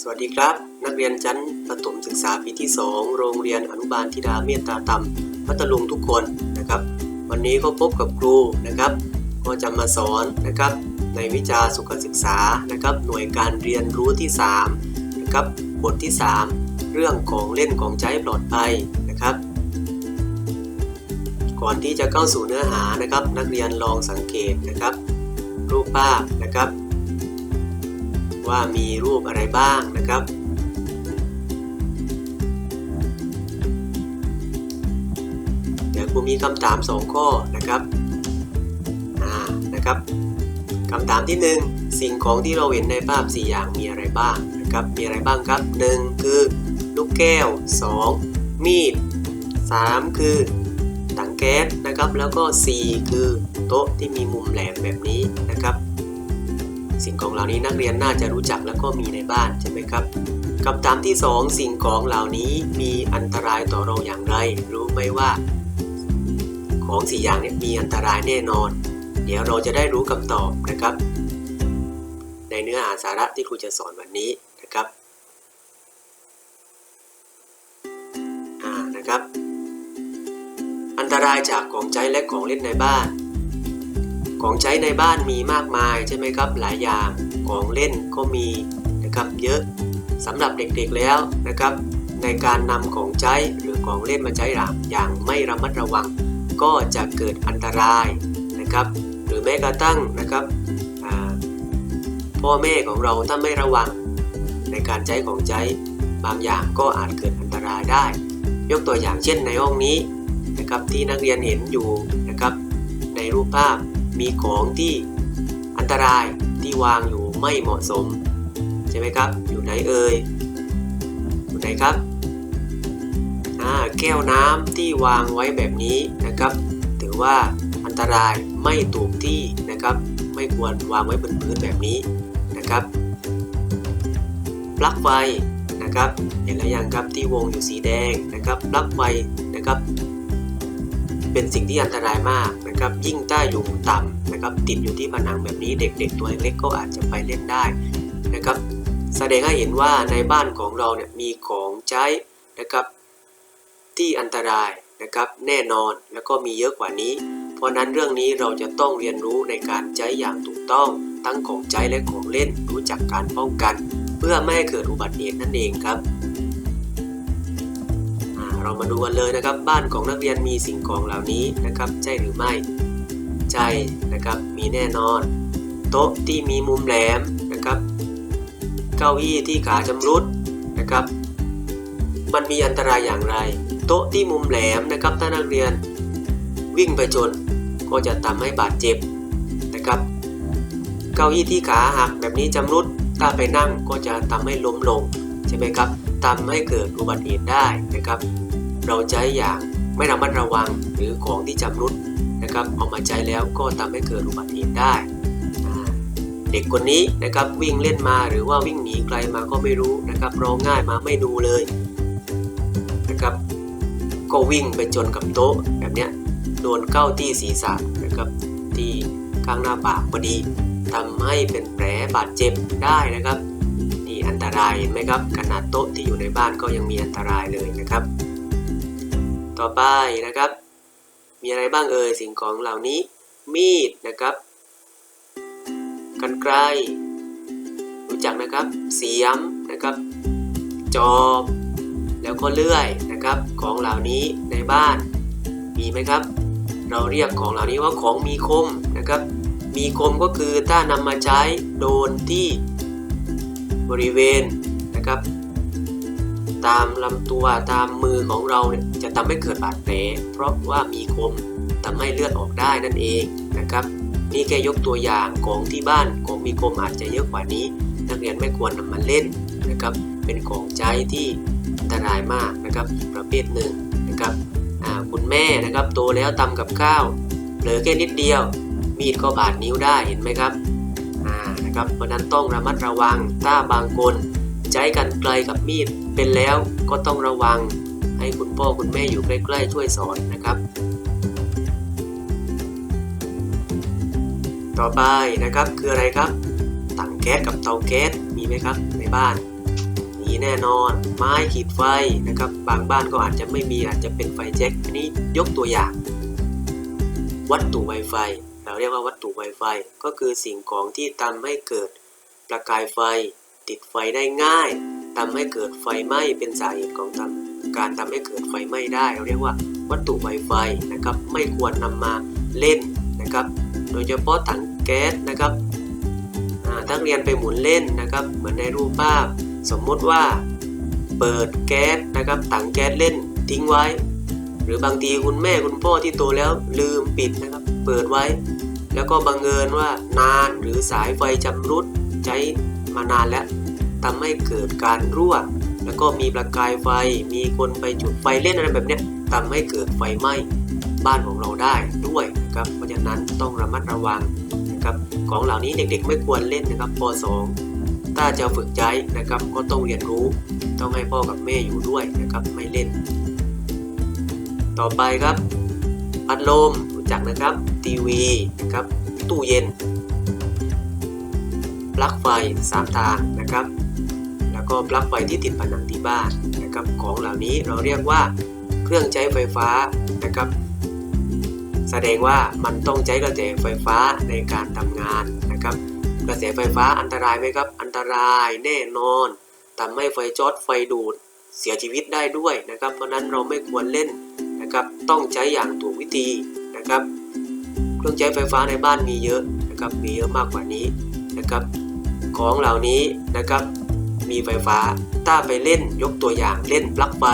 สวัสดีครับ นักเรียนชั้นประถมศึกษาปีที่ 2 โรงเรียนอนุบาลธิดาเมตตาธรรมพัทลุงทุกคนนะครับ วันนี้ก็พบกับครูนะครับ ก็จะมาสอนนะครับ ในวิชาสุขศึกษานะครับ หน่วยการเรียนรู้ที่3นะครับบทที่ 3 เรื่องของเล่นของใช้ปลอดภัยนะครับ ก่อนที่จะเข้าสู่เนื้อหานะครับ นักเรียนลองสังเกตนะครับ รูปภาพนะครับ ว่ามีรูปอะไรบ้างนะครับ เดี๋ยวครูมีคำถาม 2 ข้อนะครับอ่านะครับคำถามที่ 1 สิ่งของที่เราเห็นในภาพ 4 อย่างมีอะไรบ้างนะครับ มีอะไรบ้างครับ 1 คือลูกแก้ว 2 มีด 3 คือถังแก๊สนะครับ แล้วก็ 4 คือโต๊ะที่มีมุมแหลมแบบนี้นะครับ สิ่งของเหล่านี้นักเรียนน่าจะรู้จักแล้วก็มีในบ้านใช่ไหมครับคำถามที่ 2 สิ่งของเหล่านี้มีอันตรายต่อเราอย่างไร รู้ไหมว่า ของสี่อย่างนี้มีอันตรายแน่นอน เดี๋ยวเราจะได้รู้คำตอบนะครับ ในเนื้อหาสาระที่ครูจะสอนวันนี้นะครับอ่านะครับ อันตรายจากของใช้และของเล่นในบ้าน ของใช้ในบ้านมีมากมายใช่ไหมครับหลายอย่างของเล่นก็มีนะครับเยอะสำหรับเด็กๆแล้วนะครับ ในการนำของใช้หรือของเล่นมาใช้อย่างไม่ระมัดระวัง ก็จะเกิดอันตรายนะครับ หรือแม้กระทั่งนะครับพ่อแม่ของเราถ้าไม่ระวัง ในการใช้ของใช้บางอย่างก็อาจเกิดอันตรายได้ ยกตัวอย่างเช่นในห้องนี้นะครับที่นักเรียนเห็นอยู่นะครับในรูปภาพ มีของที่อันตรายที่วางอยู่ไม่เหมาะสม ใช่ไหมครับ อยู่ไหนเอ่ยอยู่ไหนครับแก้วน้ำที่วางไว้แบบนี้นะครับ ถือว่าอันตรายไม่ถูกที่นะครับ ไม่ควรวางไว้บนพื้นแบบนี้นะครับปลั๊กไฟนะครับ เห็นแล้วยังครับที่วงอยู่สีแดงนะครับปลั๊กไฟนะครับ เป็นสิ่งที่อันตรายมาก นะครับยิ่งถ้าอยู่ต่ำนะครับติดอยู่ที่ผนังแบบนี้เด็ก ๆ ตัวเล็กก็อาจจะไปเล่นได้นะครับแสดงให้เห็นว่าในบ้านของเราเนี่ยมีของใช้นะครับที่อันตรายนะครับแน่นอนแล้วก็มีเยอะกว่านี้ เพราะนั้นเรื่องนี้เราจะต้องเรียนรู้ในการใช้อย่างถูกต้อง ทั้งของใช้และของเล่นรู้จักการป้องกัน เพื่อไม่ให้เกิดอุบัติเหตุนั่นเองครับ เรามาดูกันเลยนะครับ บ้านของนักเรียนมีสิ่งของเหล่านี้นะครับ ใช่หรือไม่ ใช่นะครับ มีแน่นอน โต๊ะที่มีมุมแหลมนะครับ เก้าอี้ที่ขาชำรุดนะครับ มันมีอันตรายอย่างไร โต๊ะที่มุมแหลมนะครับถ้านักเรียน วิ่งไปชนก็จะทำให้บาดเจ็บนะครับ เก้าอี้ที่ขาหักแบบนี้ชำรุดถ้าไปนั่งก็จะทำให้ล้มลงใช่ไหมครับทำให้เกิดอุบัติเหตุได้นะครับ เราใช้อย่างไม่ระมัดระวังหรือของที่ชำรุดนะครับเอามาใช้แล้วก็ทำให้เกิดอุบัติเหตุได้ เด็กคนนี้นะครับวิ่งเล่นมาหรือว่าวิ่งหนีไกลมาก็ไม่รู้นะครับร้องง่ายมาไม่ดูเลยนะครับก็วิ่งไปจนกับโต๊ะแบบเนี้ยโดนเข้าที่ศีรษะนะครับที่ข้างหน้าปากพอดีทำให้เป็นแผลบาดเจ็บได้นะครับนี่อันตรายเห็นไหมครับขนาดโต๊ะที่อยู่ในบ้านก็ยังมีอันตรายเลยนะครับ ต่อไปนะครับ มีอะไรบ้างเอ่ยสิ่งของเหล่านี้ มีดนะครับกันไกรรู้จักนะครับ เสียมนะครับ จอบแล้วก็เลื่อยนะครับ ของเหล่านี้ในบ้าน มีไหมครับ เราเรียกของเหล่านี้ว่าของมีคมนะครับ มีคมก็คือถ้านำมาใช้โดนที่บริเวณนะครับ ตามลำตัวตามมือของเราเนี่ยจะทำให้เกิดบาดแผลเพราะว่ามีคมทำให้เลือดออกได้นั่นเองนะครับนี่แค่ยกตัวอย่างของที่บ้านของมีคมอาจจะเยอะกว่านี้ นักเรียนไม่ควรนำมาเล่นนะครับ เป็นของใช้ที่อันตรายมากนะครับประเภทหนึ่งนะครับคุณแม่นะครับโตแล้วทำกับข้าวเหลือแค่นิดเดียว มีดก็บาดนิ้วได้เห็นไหมครับนะครับเพราะนั้นต้องระมัดระวังถ้าบางคน ใช้กันไกลกับมีดเป็นแล้วก็ต้องระวัง ให้คุณพ่อคุณแม่อยู่ใกล้ๆช่วยสอนนะครับ ต่อไปนะครับคืออะไรครับถังแก๊สกับเตาแก๊สมีไหมครับในบ้านมีแน่นอน ไม้ขีดไฟนะครับ บางบ้านก็อาจจะไม่มีอาจจะเป็นไฟแจ็คอันนี้ยกตัวอย่าง วัตถุไวไฟเราเรียกว่าวัตถุไวไฟก็คือสิ่งของที่ทำให้เกิดประกายไฟ ติดไฟได้ง่ายทำให้เกิดไฟไหม้เป็นสาเหตุของการทำให้เกิดไฟไหม้ได้เราเรียกว่าวัตถุไวไฟนะครับไม่ควรนำมาเล่นนะครับ โดยเฉพาะถังแก๊สนะครับอ่านักเรียนไปหมุนเล่นนะครับ เหมือนในรูปภาพ สมมติว่า เปิดแก๊สนะครับถังแก๊สเล่นทิ้งไว้ หรือบางทีคุณแม่คุณพ่อที่โตแล้วลืมปิดนะครับ เปิดไว้ แล้วก็บังเอิญว่านานหรือสายไฟชำรุดใช้ มานานแล้วทำให้เกิดการรั่ว แล้วก็มีประกายไฟ มีคนไปจุดไฟเล่นอะไรแบบนี้ทำให้เกิดไฟไหม้บ้านของเราได้ด้วยนะครับ เพราะฉะนั้นต้องระมัดระวังนะครับของเหล่านี้เด็กๆ ไม่ควรเล่นนะครับป .2 ถ้าจะฝึกใช้นะครับก็ต้องเรียนรู้ ต้องให้พ่อกับแม่อยู่ด้วยนะครับไม่เล่น ต่อไปครับพัดลมรู้จักนะครับ ทีวีนะครับตู้เย็น ปลั๊กไฟ 3 ทางนะครับ แล้วก็ปลั๊กไฟที่ติดผนังที่บ้านนะครับ ของเหล่านี้เราเรียกว่าเครื่องใช้ไฟฟ้านะครับ แสดงว่ามันต้องใช้กระแสไฟฟ้าในการทำงานนะครับ กระแสไฟฟ้าอันตรายไหมครับ อันตรายแน่นอนทำให้ไฟช็อตไฟดูดเสียชีวิตได้ด้วยนะครับ เพราะนั้นเราไม่ควรเล่นนะครับ ต้องใช้อย่างถูกวิธีนะครับ เครื่องใช้ไฟฟ้าในบ้านมีเยอะนะครับ มีเยอะมากกว่านี้นะครับ ของเหล่านี้นะครับ มีไฟฟ้าถ้าไปเล่นยกตัวอย่างเล่นปลั๊กไฟ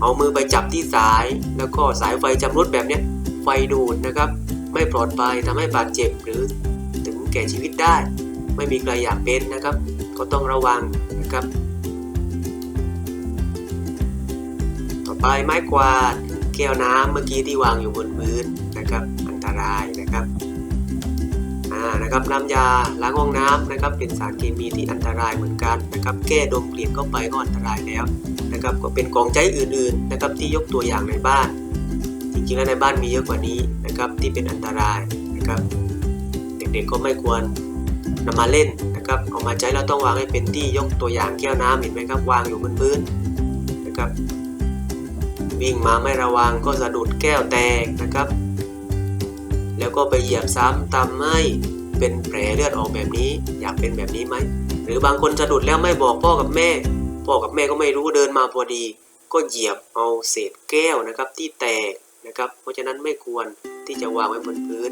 เอามือไปจับที่สาย แล้วก็สายไฟชำรุดแบบนี้ไฟดูดนะครับ ไม่ปลอดภัยทำให้บาดเจ็บหรือถึงแก่ชีวิตได้ ไม่มีใครอยากเป็นนะครับ ก็ต้องระวังนะครับ ต่อไปไม้กวาดแก้วน้ำเมื่อกี้ที่วางอยู่บนพื้นนะครับ อันตรายนะครับ นะครับน้ำยาล้างห้องน้ำนะครับเป็นสารเคมีที่อันตรายเหมือนกันนะครับแก้ดมกลิ่นเข้าไปก็อันตรายแล้วนะครับก็เป็นของใช้อื่นๆนะครับที่ยกตัวอย่างในบ้าน จริงๆแล้วในบ้านมีเยอะกว่านี้นะครับที่เป็นอันตรายนะครับเด็กๆก็ไม่ควรนำมาเล่นนะครับเอามาใช้เราต้องวางให้เป็นที่ยกตัวอย่างแก้วน้ำเห็นไหมครับวางอยู่บนพื้นนะครับวิ่งมาไม่ระวังก็สะดุดแก้วแตกนะครับ แล้วก็ไปเหยียบซ้ำทำให้ เป็นแผลเลือดออกแบบนี้ อยากเป็นแบบนี้ไหม หรือบางคนสะดุดแล้วไม่บอกพ่อกับแม่ พ่อกับแม่ก็ไม่รู้เดินมาพอดี ก็เหยียบเอาเศษแก้วนะครับที่แตกนะครับ เพราะฉะนั้นไม่ควรที่จะวางไว้บนพื้น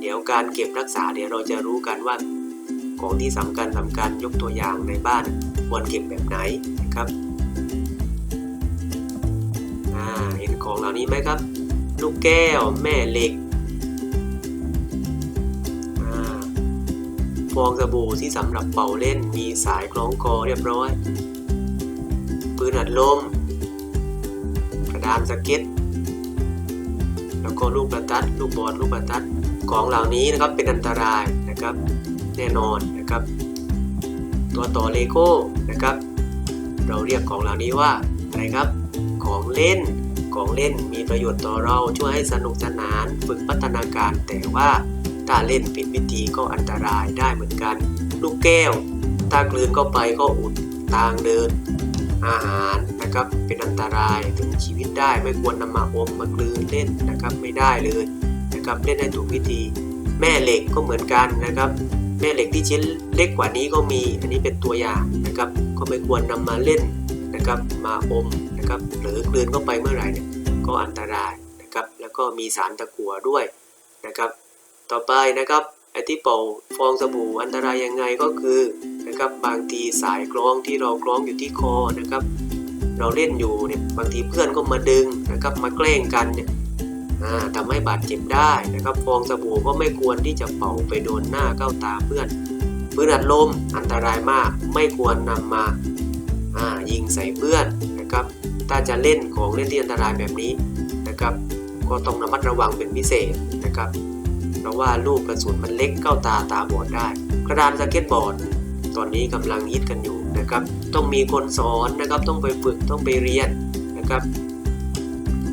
เดี๋ยวการเก็บรักษาเดี๋ยวเราจะรู้กันว่าของที่สำคัญสำคัญยกตัวอย่างในบ้านควรเก็บแบบไหนนะครับอ่าเห็นของเหล่านี้ไหมครับ ลูกแก้วแม่เหล็ก ฟองสบู่ที่สำหรับเป่าเล่นมีสายคล้องคอเรียบร้อย ปืนอัดลม กระดานสเก็ต แล้วก็ลูกประทัด ลูกบอลลูกประทัด ของเหล่านี้นะครับเป็นอันตรายนะครับ แน่นอนนะครับ ตัวต่อเลโก้นะครับ เราเรียกของเหล่านี้ว่าอะไรครับ ของเล่นของเล่นมีประโยชน์ต่อเราช่วยให้สนุกสนาน ฝึกพัฒนาการแต่ว่า ถ้าเล่นผิดวิธีก็อันตรายได้เหมือนกัน ลูกแก้ว ถ้ากลืนเข้าไปก็อุดทางเดิน อาหารนะครับเป็นอันตรายถึงชีวิตได้ไม่ควรนำมาอมมากลืนเล่นนะครับไม่ได้เลยนะครับเล่นให้ถูกวิธี แม่เหล็กก็เหมือนกันนะครับ แม่เหล็กที่ชิ้นเล็กกว่านี้ก็มี อันนี้เป็นตัวอย่างนะครับ ก็ไม่ควรนำมาเล่นนะครับมาอมนะครับหรือกลืนเข้าไปเมื่อไหร่เนี่ยก็อันตรายนะครับ แล้วก็มีสารตะกั่วด้วยนะครับ ต่อไปนะครับไอ้ที่เป่าฟองสบู่อันตรายยังไงก็คือนะครับบางทีสายคล้องที่เราคล้องอยู่ที่คอนะครับ เราเล่นอยู่เนี่ยบางทีเพื่อนก็มาดึงนะครับมาแกล้งกันเนี่ยทำให้บาดเจ็บได้นะครับฟองสบู่ก็ไม่ควรที่จะเป่าไปโดนหน้าเข้าตาเพื่อนปืนอัดลมอันตรายมากไม่ควรนำมาายิงใส่เพื่อนนะครับ ถ้าจะเล่นของเล่นที่อันตรายแบบนี้นะครับ ก็ต้องระมัดระวังเป็นพิเศษนะครับ เพราะว่าลูกกระสุนมันเล็กเข้าตาตาบอดได้ กระดานสเก็ตบอร์ด ตอนนี้กำลังฮิตกันอยู่นะครับ ต้องมีคนสอนนะครับ ต้องไปฝึกต้องไปเรียนนะครับ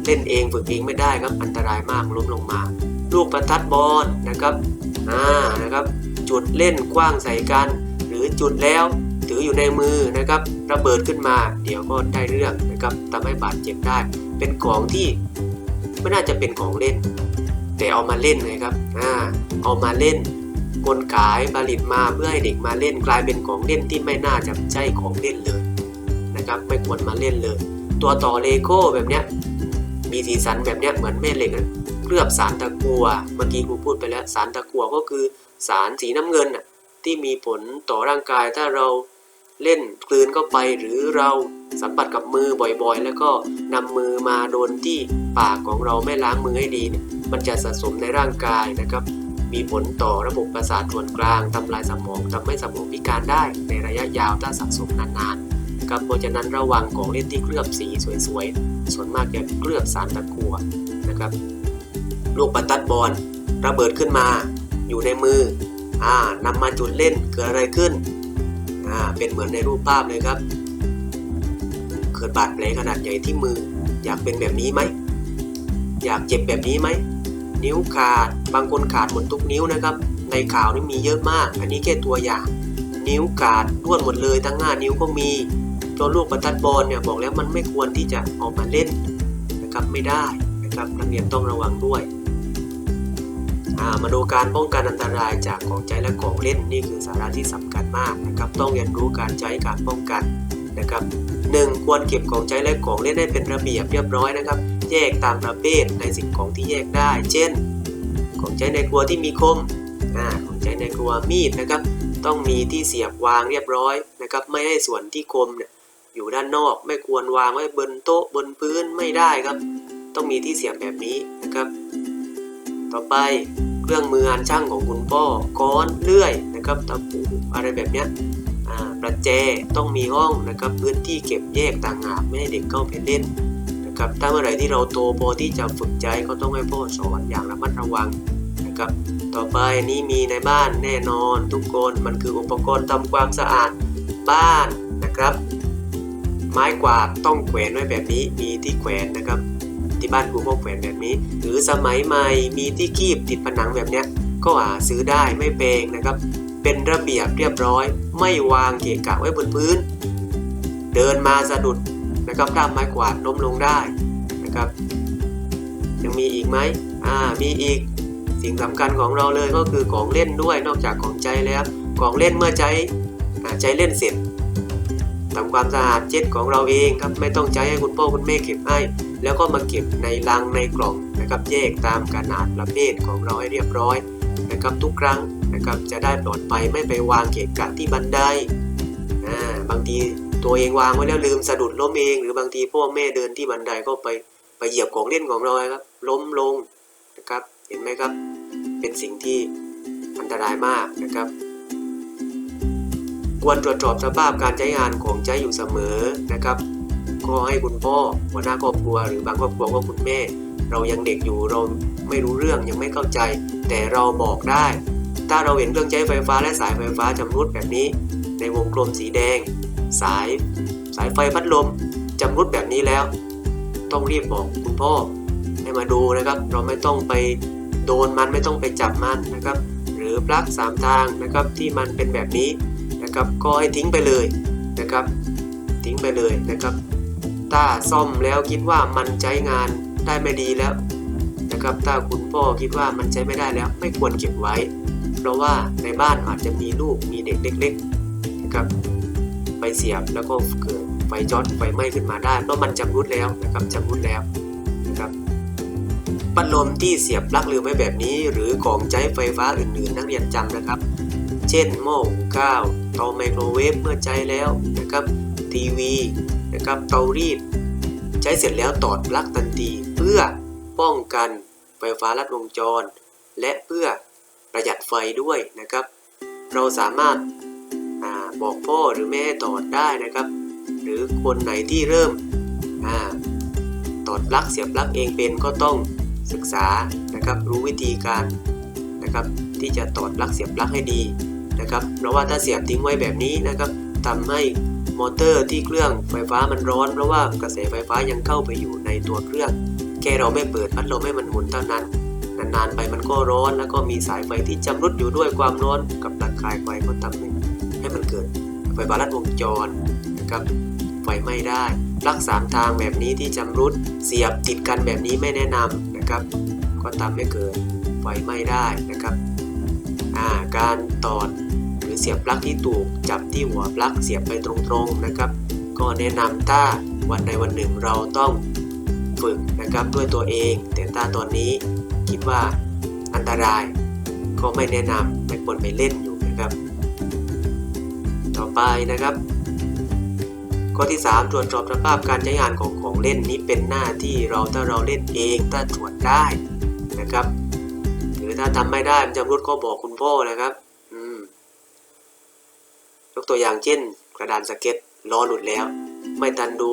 เล่นเองฝึกเองไม่ได้ครับอันตรายมากล้มลงมา ลูกประทัดบอลนะครับอ่านะครับ จุดเล่นกว้างใส่กัน หรือจุดแล้วถืออยู่ในมือนะครับระเบิดขึ้นมา เดี๋ยวก็ได้เรื่องนะครับทำให้บาดเจ็บได้ เป็นของที่ไม่น่าจะเป็นของเล่น แต่เอามาเล่นนะครับอ่าเอามาเล่นกลขายผลิตมาเพื่อให้เด็กมาเล่นกลายเป็นของเล่นที่ไม่น่าจะใช่ของเล่นเลยนะครับไม่ควรมาเล่นเลย ตัวต่อเลโก้แบบเนี้ยมีสีสันแบบเนี้ยเหมือนแม่เหล็กอะเคลือบสารตะกัวเมื่อกี้ครูพูดไปแล้วสารตะกัวก็คือสารสีน้ำเงินน่ะที่มีผลต่อร่างกายถ้าเราเล่นกลืนเข้าไปหรือเราสัมผัสกับมือบ่อยๆ แล้วก็นำมือมาโดนที่ปากของเราไม่ล้างมือให้ดีเนี่ย มันจะสะสมในร่างกายนะครับ มีผลต่อระบบประสาทส่วนกลางทำลายสมองทำให้สมองพิการได้ในระยะยาวถ้าสะสมนานๆนะครับเพราะฉะนั้นระวังของเล่นที่เคลือบสีสวยๆ ส่วนมากจะเคลือบสารตะกั่วนะครับลูกประทัดบอลระเบิดขึ้นมา อยู่ในมืออ่านำมาจุดเล่นเกิดอะไรขึ้นอ่าเป็นเหมือนในรูปภาพเลยครับเกิดบาดแผลขนาดใหญ่ที่มือ อยากเป็นแบบนี้ไหม อยากเจ็บแบบนี้ไหม นิ้วขาด บางคนขาดหมดทุกนิ้วนะครับ ในข่าวนี่มีเยอะมาก อันนี้แค่ตัวอย่าง นิ้วขาดร่วนหมดเลยทั้งหน้านิ้วก็มีตัวลูกประทัดบอลเนี่ยบอกแล้วมันไม่ควรที่จะออกมาเล่นนะครับไม่ได้นะครับนักเรียนต้องระวังด้วยามาดูการป้องกันอันตรายจากของใช้และของเล่นนี่คือสาระที่สำคัญมากนะครับ ต้องเรียนรู้การใช้การป้องกันนะครับหนึ่งควรเก็บของใช้และของเล่นให้เป็นระเบียบเรียบร้อยนะครับ แยกตามประเภทในสิ่งของที่แยกได้ เช่น ของใช้ในครัวที่มีคมอ่าของใช้ในครัวมีดนะครับ ต้องมีที่เสียบวางเรียบร้อยนะครับไม่ให้ส่วนที่คมเนี่ยอยู่ด้านนอกไม่ควรวางไว้บนโต๊ะบนพื้นไม่ได้ครับ ต้องมีที่เสียบแบบนี้นะครับ ต่อไปเครื่องมืออันช่างของคุณพ่อค้อนเลื่อยนะครับตะปูอะไรแบบเนี้ยประแจต้องมีห้องนะครับพื้นที่เก็บแยกต่างหากไม่ให้เด็กเข้าไปเล่น นะครับถ้าเมื่อไหร่ที่เราโตพอที่จะฝึกใจก็ต้องให้พ่อสอนอย่างระมัดระวังนะครับต่อไปนี้มีในบ้านแน่นอนทุกคนมันคืออุปกรณ์ทำความสะอาดบ้านนะครับ ไม้กวาดต้องแขวนไว้แบบนี้มีที่แขวนนะครับ ที่บ้านครูก็แขวนแบบนี้ หรือสมัยใหม่มีที่คีบติดผนังแบบเนี้ยก็หาซื้อได้ไม่แพงนะครับ เป็นระเบียบเรียบร้อย ไม่วางเกะกะไว้บนพื้น เดินมาสะดุด นะครับด้าไม้กวาดล้มลงได้นะครับ ยังมีอีกไหมอ่ามีอีกสิ่งสำคัญของเราเลยก็คือของเล่นด้วยนอกจากของใจแล้วของเล่นเมื่อใจอ่าใจเล่นเสร็จทำความสะอาดเช็ดของเราเองครับไม่ต้องใช้ให้คุณพ่อคุณแม่เก็บให้ แล้วก็มาเก็บในลังในกล่องนะครับแยกตามขนาดประเภทของเราให้เรียบร้อยนะครับทุกครั้งนะครับจะได้ปลอดภัยไม่ไปวางเกะกะที่บันไดอ่าบางที ตัวเองวางไว้แล้วลืมสะดุดล้มเอง หรือบางทีพ่อแม่เดินที่บันไดก็ไปไปเหยียบของเล่นของเราครับ ล้มลงนะครับ เห็นไหมครับ เป็นสิ่งที่อันตรายมากนะครับ ควรตรวจสอบสภาพการใช้งานของใช้อยู่เสมอนะครับ ก็ให้คุณพ่อหัวหน้าครอบครัว หรือบางครอบครัวก็คุณแม่ เรายังเด็กอยู่เราไม่รู้เรื่องยังไม่เข้าใจ แต่เราบอกได้ ถ้าเราเห็นเครื่องใช้ไฟฟ้าและสายไฟฟ้าจำรุดแบบนี้ ในวงกลมสีแดง สาย สายไฟพัดลมจำรุดแบบนี้แล้ว ต้องรีบบอกคุณพ่อให้มาดูนะครับ เราไม่ต้องไปโดนมันไม่ต้องไปจับมันนะครับ หรือปลั๊กสามทางนะครับที่มันเป็นแบบนี้นะครับ ก็ให้ทิ้งไปเลยนะครับ ทิ้งไปเลยนะครับ ถ้าซ่อมแล้วคิดว่ามันใช้งานได้ไม่ดีแล้วนะครับ ถ้าคุณพ่อคิดว่ามันใช้ไม่ได้แล้ว ไม่ควรเก็บไว้ เพราะว่าในบ้านอาจจะมีลูกมีเด็กเล็กๆนะครับ ไปเสียบแล้วก็เกิดไฟช็อตไฟไหม้ขึ้นมาได้เพราะมันจำรุดแล้วนะครับจำรุดแล้วนะครับพัดลมที่เสียบปลั๊กลืมไว้แบบนี้ หรือของใช้ไฟฟ้าอื่นๆ นักเรียนจำนะครับ เช่นหม้อหุงข้าวเตาไมโครเวฟเมื่อใช้แล้วนะครับทีวีนะครับเตารีด ใช้เสร็จแล้วตอดปลั๊กทันทีเพื่อป้องกันไฟฟ้าลัดวงจร และเพื่อประหยัดไฟด้วยนะครับ เราสามารถ บอกพ่อหรือแม่ตอดได้นะครับ หรือคนไหนที่เริ่มอตอดปลั๊กเสียบปลั๊กเองเป็นก็ต้องศึกษานะครับรู้วิธีการนะครับที่จะตอดปลั๊กเสียบปลั๊กให้ดีนะครับเพราะว่าถ้าเสียบทิ้งไว้แบบนี้นะครับทำให้มอเตอร์ที่เครื่องไฟฟ้ามันร้อน เพราะว่ากระแสไฟฟ้ายังเข้าไปอยู่ในตัวเครื่อง แค่เราไม่เปิดพัดลมให้มันหมุนเท่านั้น นานๆไปมันก็ร้อน แล้วก็มีสายไฟที่จำรุดอยู่ด้วยความร้อนกับตะข่ายไฟก็ทำให้ ให้มันเกิดไฟฟ้าลัดวงจรนะครับไฟไหม้ได้ปลั๊กสามทางแบบนี้ที่ชำรุดเสียบติดกันแบบนี้ไม่แนะนำนะครับ ก็ทำให้เกิดไฟไหม้ได้นะครับาการตอดหรือเสียบปลั๊กที่ถูกจับที่หัวปลั๊กเสียบไปตรงๆนะครับ ก็แนะนำถ้าวันใดวันหนึ่งเราต้องฝึกนะครับด้วยตัวเอง แต่ถ้าตอนนี้คิดว่าอันตรายก็ไม่แนะนำไม่ควรไปเล่นอยู่นะครับ ไปนะครับ ข้อที่ 3 ตรวจสอบสภาพการใช้งานของของเล่นนี้เป็นหน้าที่เราถ้าเราเล่นเองถ้าตรวจได้นะครับ หรือถ้าทำไม่ได้มันจะรุดก็บอกคุณพ่อนะครับอืมยกตัวอย่างเช่น กระดานสเก็ตล้อหลุดแล้ว ไม่ทันดู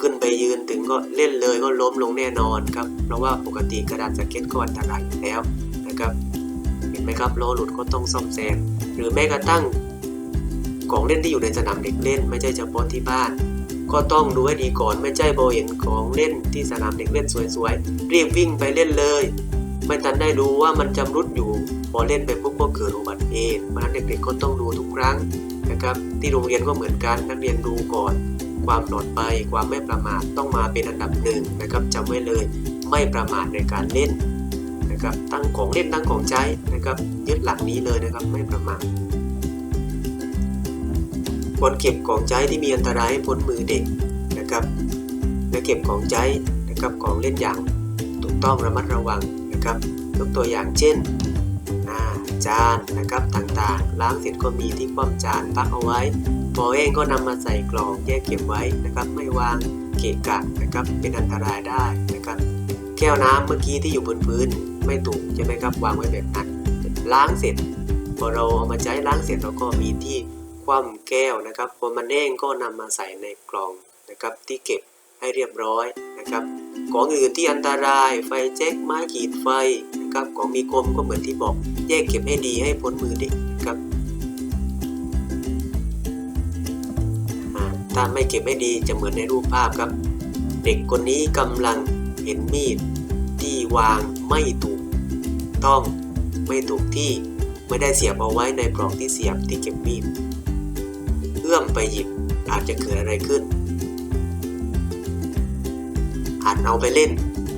ขึ้นไปยืนถึงก็เล่นเลยก็ล้มลงแน่นอนครับ เพราะว่าปกติกระดานสเก็ตก็อันตรายอยู่แล้วนะครับ เห็นไหมครับล้อหลุดก็ต้องซ่อมแซมหรือแม้กระทั่ง ของเล่นที่อยู่ในสนามเด็กเล่น ไม่ใช่เฉพาะที่บ้าน ก็ต้องดูให้ดีก่อนไม่ใช่พอเห็นของเล่นที่สนามเด็กเล่นสวยๆรีบวิ่งไปเล่นเลย ไม่ทันได้ดูว่ามันจำรุดอยู่ พอเล่นไปปุ๊บก็เกิดอุบัติเหตุเพราะฉะนั้นเด็กๆก็ต้องดูทุกครั้งนะครับที่โรงเรียนก็เหมือนกันนักเรียนดูก่อน ความปลอดภัยความไม่ประมาทต้องมาเป็นอันดับหนึ่งนะครับจำไว้เลยไม่ประมาทในการเล่นนะครับตั้งของเล่นตั้งของใช้นะครับยึดหลักนี้เลยนะครับไม่ประมาท ควรเก็บของใช้ที่มีอันตรายให้พ้นมือเด็กนะครับ และเก็บของใช้นะครับของเล่นอย่างถูกต้องระมัดระวังนะครับยกตัวอย่างเช่นจานนะครับต่างๆ ล้างเสร็จก็มีที่คว่ำจานพักเอาไว้พอเองก็นำมาใส่กล่องแยกเก็บไว้นะครับ ไม่วางเกะกะนะครับเป็นอันตรายได้นะครับแก้วน้ำเมื่อกี้ที่อยู่บนพื้นไม่ถูกใช่ไหมครับวางไว้แบบนั้นล้างเสร็จพอเราเอามาใช้ล้างเสร็จเราก็มีที่ คว่ำแก้วนะครับพอมันเองก็นำมาใส่ในกล่องนะครับ ที่เก็บให้เรียบร้อยนะครับ ของอื่นที่อันตรายไฟแจ็คไม้ขีดไฟนะครับของมีคมก็เหมือนที่บอกแยกเก็บให้ดีให้พ้นมือเด็กนะครับถ้าไม่เก็บให้ดีจะเหมือนในรูปภาพครับ เด็กคนนี้กำลังเห็นมีดที่วางไม่ถูกต้องไม่ถูกที่ไม่ได้เสียบเอาไว้ในปลอกที่เสียบที่เก็บมีด เอื้อมไปหยิบอาจจะเกิดอะไรขึ้น อาจเอาไปเล่น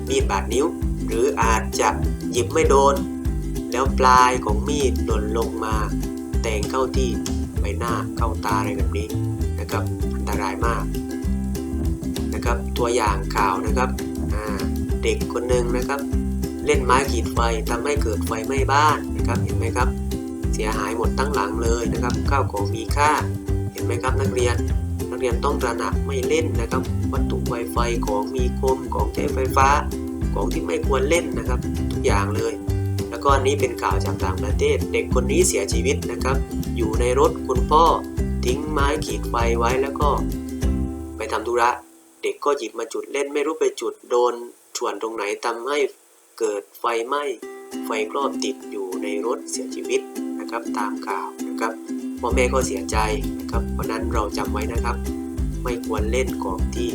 มีดบาดนิ้ว หรืออาจจะหยิบไม่โดน แล้วปลายของมีดหล่นลงมาแทงเข้าที่ใบหน้าเข้าตาอะไรแบบนี้นะครับอันตรายมากนะครับตัวอย่างข่าวนะครับเด็กคนหนึ่งนะครับ เล่นไม้ขีดไฟทำให้เกิดไฟไหม้บ้านนะครับเห็นไหมครับ เสียหายหมดตั้งหลังเลยนะครับข้าวของมีค่า ไหมครับนักเรียน นักเรียนต้องตระหนักไม่เล่นนะครับ วัตถุไวไฟของมีคมของใช้ไฟฟ้า ของที่ไม่ควรเล่นนะครับ ทุกอย่างเลย แล้วก็อันนี้เป็นข่าวจากต่างประเทศ เด็กคนนี้เสียชีวิตนะครับ อยู่ในรถคุณพ่อทิ้งไม้ขีดไฟไว้แล้วก็ ไปทำธุระเด็กก็หยิบมาจุดเล่นไม่รู้ไปจุดโดนส่วนตรงไหนทำให้เกิดไฟไหม้ไฟครอบติดอยู่ในรถเสียชีวิตนะครับตามข่าวนะครับ พ่อแม่ก็เสียใจนะครับ เพราะนั้นเราจำไว้นะครับ ไม่ควรเล่นของที่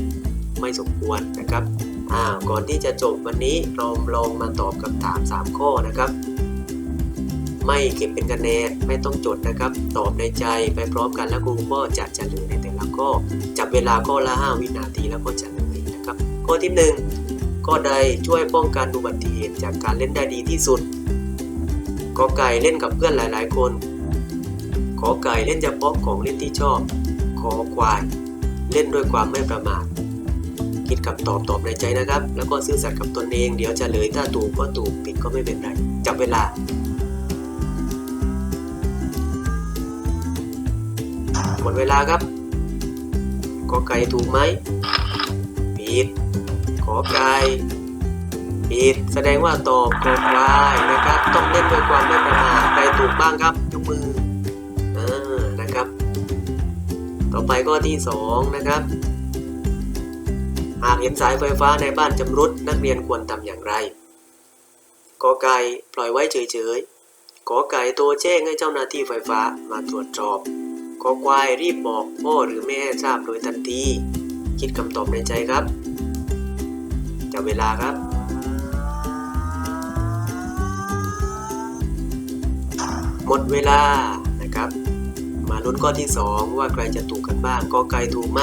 ไม่สมควรนะครับอ่าก่อนที่จะจบวันนี้เราลองมาตอบคำถาม 3 ข้อนะครับ ไม่เก็บเป็นคะแนนไม่ต้องจดนะครับ ตอบในใจไปพร้อมกันแล้วครูก็จะเฉลยในแต่ละข้อจับเวลาข้อละ 5 วินาทีแล้วก็เฉลยนะครับ ข้อที่ 1 ข้อใดช่วยป้องกันอุบัติเหตุจากการเล่นได้ดีที่สุดกอไก่เล่นกับเพื่อนหลาย ๆ คน ขอไก่เล่นเฉพาะของเล่นที่ชอบ ขอควาย เล่นด้วยความไม่ประมาท คิดคำตอบตอบในใจนะครับ แล้วก็ซื่อสัตย์กับตนเอง เดี๋ยวจะเลยถ้าถูกก็ถูกผิดก็ไม่เป็นไร จับเวลาหมดเวลาครับ ขอไก่ถูกไหมผิด ขอไก่ผิด แสดงว่าตอบขอควายนะครับ ต้องเล่นด้วยความไม่ประมาทใครถูกบ้างครับยกมือ นะครับ ต่อไปข้อที่ 2 นะครับ หากเห็นสายไฟฟ้าในบ้านจำรุดนักเรียนควรทำอย่างไรกอไก่ปล่อยไว้เฉยๆกอไก่โทรแจ้งให้เจ้าหน้าที่ไฟฟ้ามาตรวจสอบกอควายรีบบอกพ่อหรือแม่ทราบโดยทันที คิดคำตอบในใจครับจับเวลาครับหมดเวลานะครับ ลุ้นข้อที่ 2 ว่าใครจะถูกกันบ้างกอไก่ถูกไหม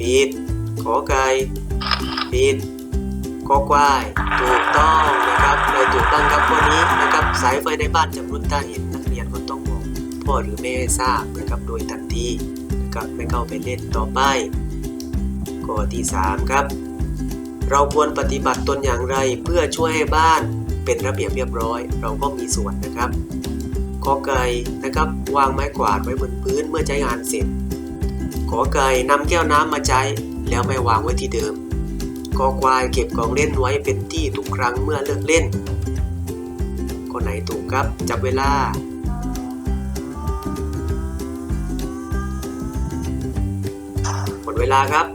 ผิดขอไก่ผิดกอควายถูกต้องนะครับใครถูกบ้างครับข้อนี้นะครับสายไฟในบ้านจำรุนถ้าเห็นนักเรียนก็ต้องบอกพ่อหรือแม่ให้ทราบนะครับโดยทันทีนะครับไม่เข้าไปเล่นต่อไปข้อที่ 3 ครับ เราควรปฏิบัติตนอย่างไรเพื่อช่วยให้บ้านเป็นระเบียบเรียบร้อย เราก็มีส่วนนะครับ ขอไก่นะครับ วางไม้กวาดไว้บนพื้นเมื่อใช้งานเสร็จขอไก่นำแก้วน้ำมาใช้แล้วไม่วางไว้ที่เดิมกอควายเก็บของเล่นไว้เป็นที่ทุกครั้งเมื่อเลิกเล่นคนไหนถูกครับจับเวลาหมดเวลาครับ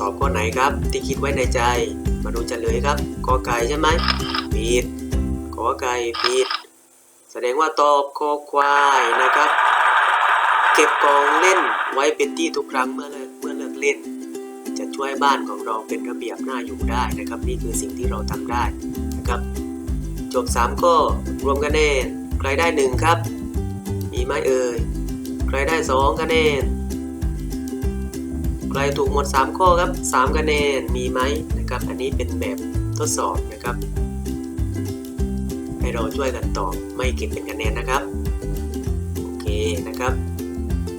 ตอบข้อไหนครับที่คิดไว้ในใจ มาดูเฉลยครับกอไก่ใช่ไหมผิดขอไก่ผิด แสดงว่าตอบคอควายนะครับ เก็บกองเล่นไว้เป็นที่ทุกครั้งเมื่อเลิกเมื่อเลิกเล่น จะช่วยบ้านของเราเป็นระเบียบน่าอยู่ได้นะครับ นี่คือสิ่งที่เราทำได้นะครับ จบ3ข้อรวมคะแนนใครได้ 1 ครับ มีไหมเอ่ยใครได้ 2คะแนนใครถูกหมด 3 ข้อครับ 3 คะแนนมีไหมนะครับ อันนี้เป็นแบบทดสอบนะครับ ให้เราช่วยกันตอบไม่เก็บเป็นคะแนนนะครับโอเคนะครับ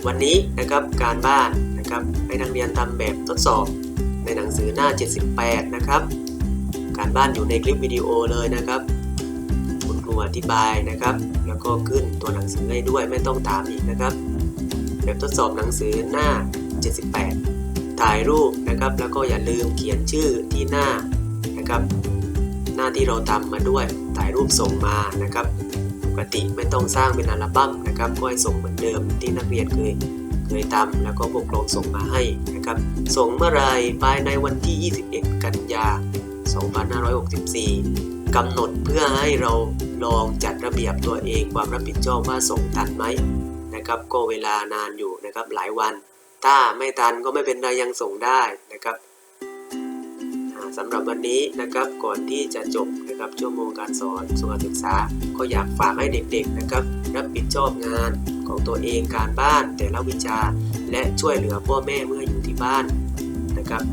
วันนี้นะครับการบ้านนะครับให้นักเรียนทำแบบทดสอบในหนังสือหน้า 78 นะครับ การบ้านอยู่ในคลิปวิดีโอเลยนะครับ คุณครูอธิบายนะครับ แล้วก็ขึ้นตัวหนังสือให้ด้วยไม่ต้องถามอีกนะครับ แบบทดสอบหนังสือหน้า 78 ถ่ายรูปนะครับ แล้วก็อย่าลืมเขียนชื่อที่หน้านะครับ หน้าที่เราทำมาด้วย ถ่ายรูปส่งมานะครับปกติไม่ต้องสร้างเป็นอัลบั้มนะครับก็ให้ส่งเหมือนเดิมที่นักเรียนเคยเคยทำแล้วก็ผู้ปกครองส่งมาให้นะครับส่งเมื่อไรภายในวันที่ 21 กันยา 2564 กำหนดเพื่อให้เราลองจัดระเบียบตัวเองความรับผิดชอบว่าส่งทันไหมนะครับก็เวลานานอยู่นะครับหลายวัน ถ้าไม่ทันก็ไม่เป็นไรยังส่งได้นะครับ สำหรับวันนี้นะครับก่อนที่จะจบนะครับชั่วโมงการสอนสุขศึกษา ก็อยากฝากให้เด็กๆนะครับรับผิดชอบงานของตัวเองการบ้านแต่ละวิชา และช่วยเหลือพ่อแม่เมื่ออยู่ที่บ้านนะครับ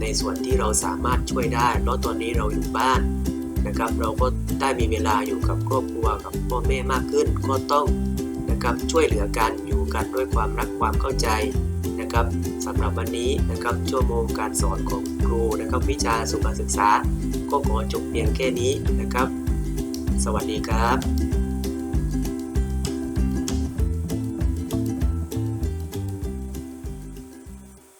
ในส่วนที่เราสามารถช่วยได้เพราะตอนนี้เราอยู่บ้านนะครับ เราก็ได้มีเวลาอยู่กับครอบครัวกับพ่อแม่มากขึ้นก็ต้องนะครับช่วยเหลือกันอยู่กันด้วยความรักความเข้าใจ นะครับสำหรับวันนี้นะครับชั่วโมงการสอนของครูนะครับ วิชาสุขศึกษา ก็ขอจบเพียงแค่นี้นะครับ สวัสดีครับ